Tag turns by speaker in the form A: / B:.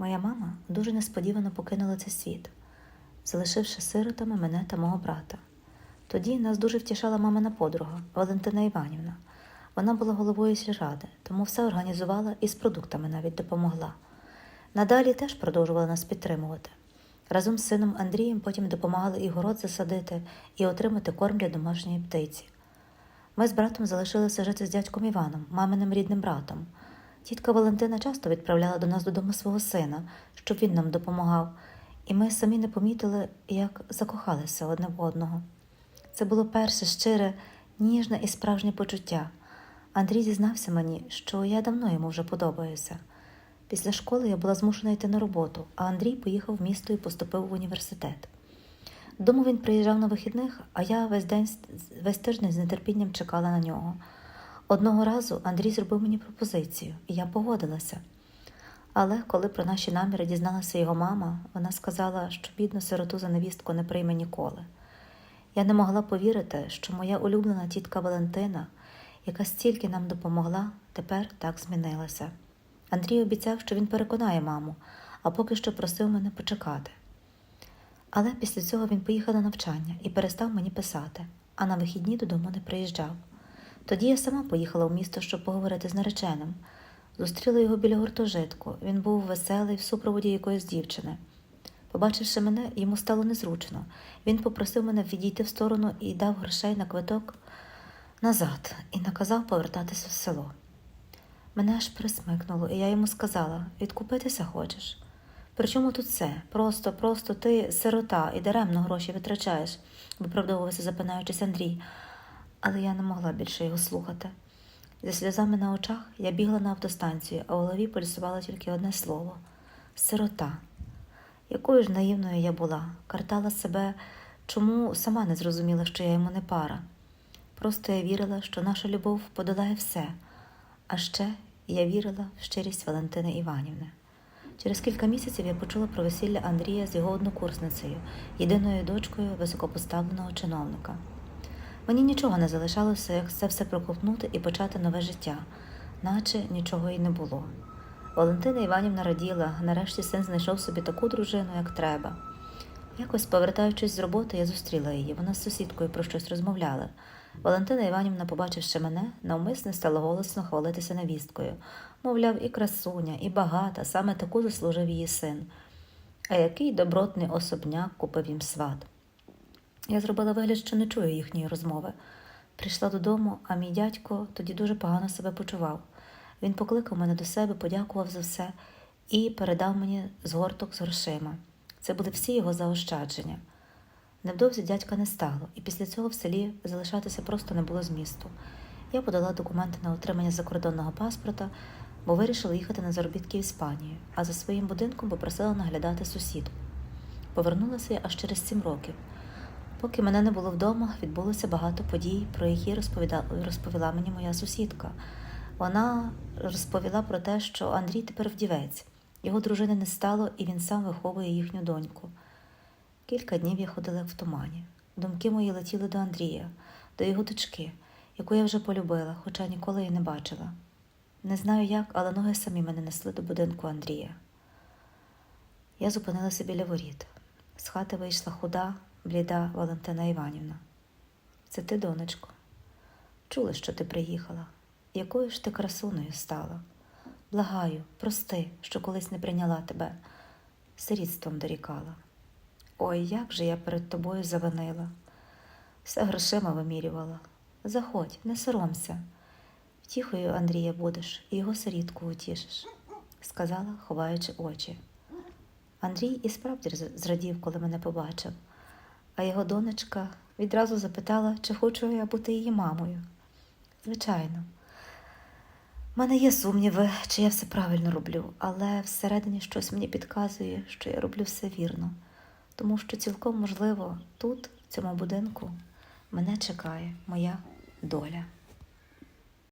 A: Моя мама дуже несподівано покинула цей світ, залишивши сиротами мене та мого брата. Тоді нас дуже втішала мамина подруга Валентина Іванівна. Вона була головою сільради, тому все організувала і з продуктами навіть допомогла. Надалі теж продовжувала нас підтримувати. Разом з сином Андрієм потім допомагали і город засадити, і отримати корм для домашньої птиці. Ми з братом залишилися жити з дядьком Іваном, маминим рідним братом. Тітка Валентина часто відправляла до нас додому свого сина, щоб він нам допомагав, і ми самі не помітили, як закохалися одне в одного. Це було перше щире, ніжне і справжнє почуття. Андрій зізнався мені, що я давно йому вже подобаюся. Після школи я була змушена йти на роботу, а Андрій поїхав в місто і поступив в університет. Дому він приїжджав на вихідних, а я весь день весь тиждень з нетерпінням чекала на нього. Одного разу Андрій зробив мені пропозицію, і я погодилася. Але коли про наші наміри дізналася його мама, вона сказала, що бідну сироту за невістку не прийме ніколи. Я не могла повірити, що моя улюблена тітка Валентина, яка стільки нам допомогла, тепер так змінилася. Андрій обіцяв, що він переконає маму, а поки що просив мене почекати. Але після цього він поїхав на навчання і перестав мені писати, а на вихідні додому не приїжджав. Тоді я сама поїхала в місто, щоб поговорити з нареченим. Зустріла його біля гуртожитку. Він був веселий в супроводі якоїсь дівчини. Побачивши мене, йому стало незручно. Він попросив мене відійти в сторону і дав грошей на квиток назад і наказав повертатися в село. Мене аж присмикнуло, і я йому сказала: відкупитися хочеш? Причому тут це? Просто, просто ти сирота і даремно гроші витрачаєш, виправдовувався, запинаючись Андрій. Але я не могла більше його слухати. Зі сльозами на очах я бігла на автостанцію, а у голові пульсувало тільки одне слово сирота. Якою ж наївною я була, картала себе, чому сама не зрозуміла, що я йому не пара. Просто я вірила, що наша любов подолає все, а ще я вірила в щирість Валентини Іванівни. Через кілька місяців я почула про весілля Андрія з його однокурсницею, єдиною дочкою високопоставленого чиновника. Мені нічого не залишалося, як це все проковтнути і почати нове життя, наче нічого й не було. Валентина Іванівна раділа, нарешті син знайшов собі таку дружину, як треба. Якось, повертаючись з роботи, я зустріла її. Вона з сусідкою про щось розмовляла. Валентина Іванівна, побачивши мене, навмисне стала голосно хвалитися невісткою. Мовляв, і красуня, і багата, саме таку заслужив її син. А який добротний особняк купив їм сват. Я зробила вигляд, що не чую їхньої розмови. Прийшла додому, а мій дядько тоді дуже погано себе почував. Він покликав мене до себе, подякував за все і передав мені згорток з грошима. Це були всі його заощадження. Невдовзі дядька не стало, і після цього в селі залишатися просто не було змісту. Я подала документи на отримання закордонного паспорта, бо вирішила їхати на заробітки в Іспанію, а за своїм будинком попросила наглядати сусідку. Повернулася я аж через сім років. Поки мене не було вдома, відбулося багато подій, про які розповіда... розповіла мені моя сусідка. Вона розповіла про те, що Андрій тепер вдівець, його дружини не стало, і він сам виховує їхню доньку. Кілька днів я ходила в тумані. Думки мої летіли до Андрія, до його дочки, яку я вже полюбила, хоча ніколи її не бачила. Не знаю як, але ноги самі мене несли до будинку Андрія. Я зупинилася біля воріт. З хати вийшла худа, бліда Валентина Іванівна. Це ти, донечко. Чула, що ти приїхала. Якою ж ти красуною стала? Благаю, прости, що колись не прийняла тебе, сирітством дорікала. Ой, як же я перед тобою завинила. Все грошима вимірювала. Заходь, не соромся. Втіхою Андрія будеш і його сирітку утішиш, сказала, ховаючи очі. Андрій і справді зрадів, коли мене побачив, а його донечка відразу запитала, чи хочу я бути її мамою. Звичайно, в мене є сумніви, чи я все правильно роблю, але всередині щось мені підказує, що я роблю все вірно, тому що цілком можливо тут, в цьому будинку, мене чекає моя доля.